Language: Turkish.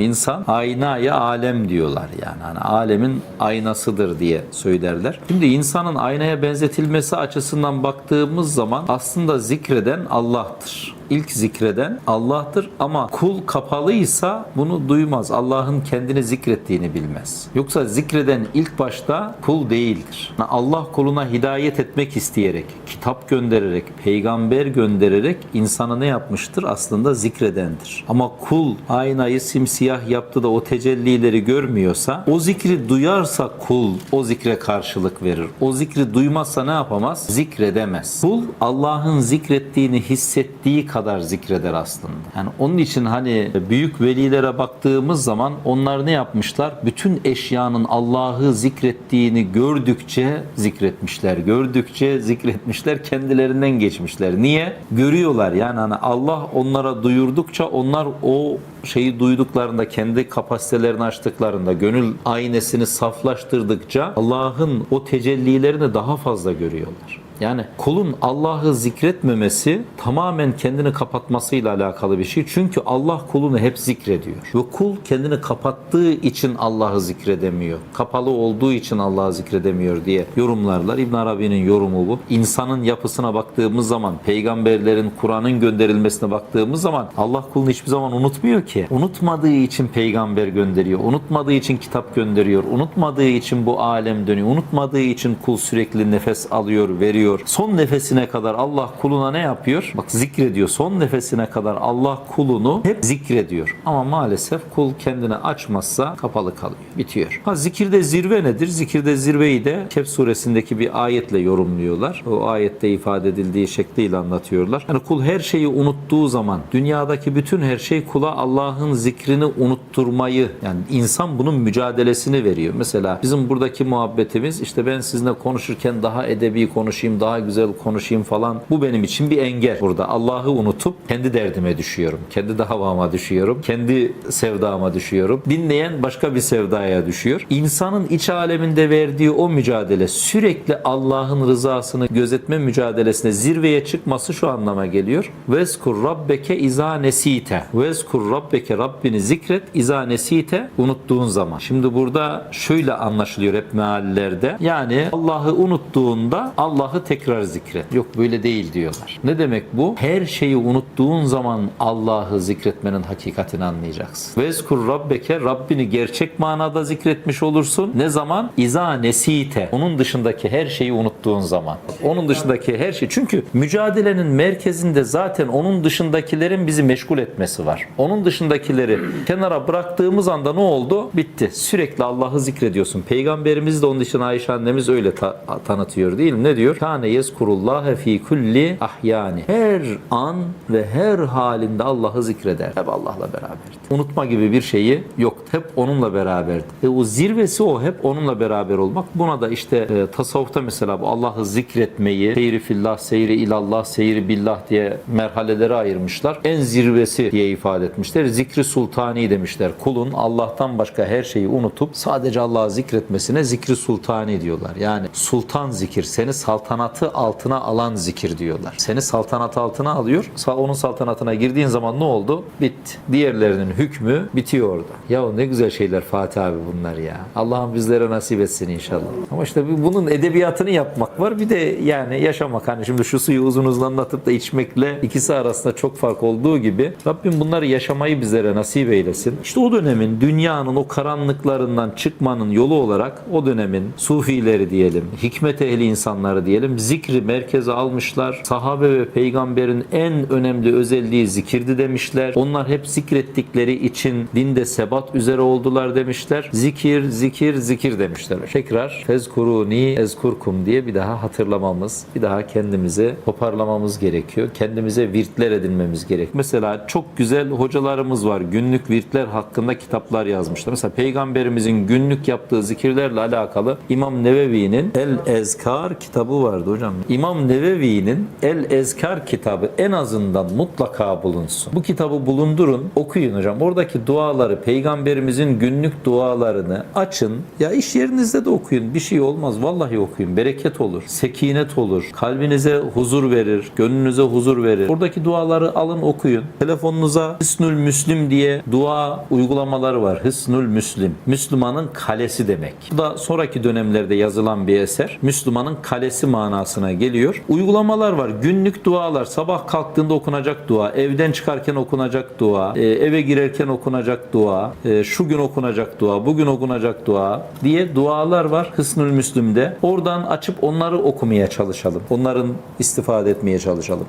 İnsan aynaya alem diyorlar yani. Hani alemin aynasıdır diye söylerler. Şimdi insanın aynaya benzetilmesi açısından baktığımız zaman aslında zikreden Allah'tır. İlk zikreden Allah'tır ama kul kapalıysa bunu duymaz. Allah'ın kendini zikrettiğini bilmez. Yoksa zikreden ilk başta kul değildir. Allah kuluna hidayet etmek isteyerek, kitap göndererek, peygamber göndererek insanı ne yapmıştır? Aslında zikredendir. Ama kul aynayı simsiyah yaptı da o tecellileri görmüyorsa, o zikri duyarsa kul o zikre karşılık verir. O zikri duymazsa ne yapamaz? Zikredemez. Kul Allah'ın zikrettiğini hissettiği kadar zikreder aslında. Yani onun için hani büyük velilere baktığımız zaman onlar ne yapmışlar? Bütün eşyanın Allah'ı zikrettiğini gördükçe zikretmişler. Gördükçe zikretmişler. Kendilerinden geçmişler. Niye? Görüyorlar. Yani hani Allah onlara duyurdukça onlar o şeyi duyduklarında kendi kapasitelerini açtıklarında gönül aynesini saflaştırdıkça Allah'ın o tecellilerini daha fazla görüyorlar. Yani kulun Allah'ı zikretmemesi tamamen kendini kapatmasıyla alakalı bir şey. Çünkü Allah kulunu hep zikrediyor. Ve kul kendini kapattığı için Allah'ı zikredemiyor. Kapalı olduğu için Allah'ı zikredemiyor diye yorumlarlar. İbn Arabi'nin yorumu bu. İnsanın yapısına baktığımız zaman, peygamberlerin, Kur'an'ın gönderilmesine baktığımız zaman Allah kulunu hiçbir zaman unutmuyor ki. Unutmadığı için peygamber gönderiyor. Unutmadığı için kitap gönderiyor. Unutmadığı için bu alem dönüyor. Unutmadığı için kul sürekli nefes alıyor, veriyor. Son nefesine kadar Allah kuluna ne yapıyor? Bak zikrediyor. Son nefesine kadar Allah kulunu hep zikrediyor. Ama maalesef kul kendini açmazsa kapalı kalıyor. Bitiyor. Ha zikirde zirve nedir? Zikirde zirveyi de Kehf suresindeki bir ayetle yorumluyorlar. O ayette ifade edildiği şekliyle anlatıyorlar. Yani kul her şeyi unuttuğu zaman dünyadaki bütün her şey kula Allah'ın zikrini unutturmayı yani insan bunun mücadelesini veriyor. Mesela bizim buradaki muhabbetimiz işte ben sizinle konuşurken daha edebi konuşayım, daha güzel konuşayım falan. Bu benim için bir engel. Burada Allah'ı unutup kendi derdime düşüyorum. Kendi davama düşüyorum. Kendi sevdama düşüyorum. Dinleyen başka bir sevdaya düşüyor. İnsanın iç aleminde verdiği o mücadele sürekli Allah'ın rızasını gözetme mücadelesine zirveye çıkması şu anlama geliyor. Vezkur rabbeke izâ nesite. Vezkur rabbeke Rabbini zikret izâ nesite unuttuğun zaman. Şimdi burada şöyle anlaşılıyor hep meallerde. Yani Allah'ı unuttuğunda Allah'ı tekrar zikret. Yok böyle değil diyorlar. Ne demek bu? Her şeyi unuttuğun zaman Allah'ı zikretmenin hakikatini anlayacaksın. Vezkur rabbeke Rabbini gerçek manada zikretmiş olursun. Ne zaman? İza nesite. Onun dışındaki her şeyi unuttuğun zaman. Onun dışındaki her şey. Çünkü mücadelenin merkezinde zaten onun dışındakilerin bizi meşgul etmesi var. Onun dışındakileri kenara bıraktığımız anda ne oldu? Bitti. Sürekli Allah'ı zikrediyorsun. Peygamberimiz de onun için Ayşe annemiz öyle ta- tanıtıyor değil mi? Ne diyor? Kâne yezkurullâhe fî kulli ahyani. Her an ve her halinde Allah'ı zikreder. Hep Allah'la beraberdi. Unutma gibi bir şeyi yok. Hep onunla beraberdi. E o zirvesi o. Hep onunla beraber olmak. Buna da işte e, tasavvufta mesela bu Allah'ı zikretmeyi seyri fillah, seyri ilallah, seyri billah diye merhaleleri ayırmışlar. En zirvesi diye ifade etmişler. Zikri sultani demişler. Kulun Allah'tan başka her şeyi unutup sadece Allah'ı zikretmesine zikri sultani diyorlar. Yani sultan zikir. Seni saltanatı altına alan zikir diyorlar. Seni saltanat altına alıyor. Onun saltanatına girdiğin zaman ne oldu? Bitti. Diğerlerinin hükmü bitiyor orada. Ya ne güzel şeyler Fatih abi bunlar ya. Allah'ım bizlere nasip etsin inşallah. Ama işte bunun edebiyatını yapmak var. Bir de yani yaşamak. Hani şimdi şu suyu uzun uzun anlatıp da içmekle ikisi arasında çok fark olduğu gibi Rabbim bunları yaşamayı bizlere nasip eylesin. İşte o dönemin dünyanın o karanlıklarından çıkmanın yolu olarak o dönemin sufileri diyelim, hikmet ehli insanları diyelim zikri merkeze almışlar. Sahabe ve peygamberin en önemli özelliği zikirdi demişler. Onlar hep zikrettikleri için dinde sebat üzere oldular demişler. Zikir, zikir, zikir demişler. Tekrar fezkuruni ezkurkum diye bir daha hatırlamamız, bir daha kendimize toparlamamız gerekiyor. Kendimize virtler edinmemiz gerek. Mesela çok güzel hocalarımız var. Günlük virtler hakkında kitaplar yazmışlar. Mesela peygamberimizin günlük yaptığı zikirlerle alakalı İmam Nevevi'nin El Ezkar kitabı var vardı hocam. İmam Nevevi'nin El Ezkar kitabı en azından mutlaka bulunsun. Bu kitabı bulundurun, okuyun hocam. Oradaki duaları, peygamberimizin günlük dualarını açın. Ya iş yerinizde de okuyun. Bir şey olmaz. Vallahi okuyun. Bereket olur. Sekinet olur. Kalbinize huzur verir. Gönlünüze huzur verir. Oradaki duaları alın okuyun. Telefonunuza Hısnül Müslim diye dua uygulamaları var. Hısnül Müslim. Müslümanın kalesi demek. Bu da sonraki dönemlerde yazılan bir eser. Müslümanın kalesi manasına geliyor. Uygulamalar var. Günlük dualar. Sabah kalktığında okunacak dua. Evden çıkarken okunacak dua. e, eve girerken okunacak dua. e, şu gün okunacak dua. Bugün okunacak dua diye dualar var Hısnül Müslim'de. Oradan açıp onları okumaya çalışalım. Onların istifade etmeye çalışalım.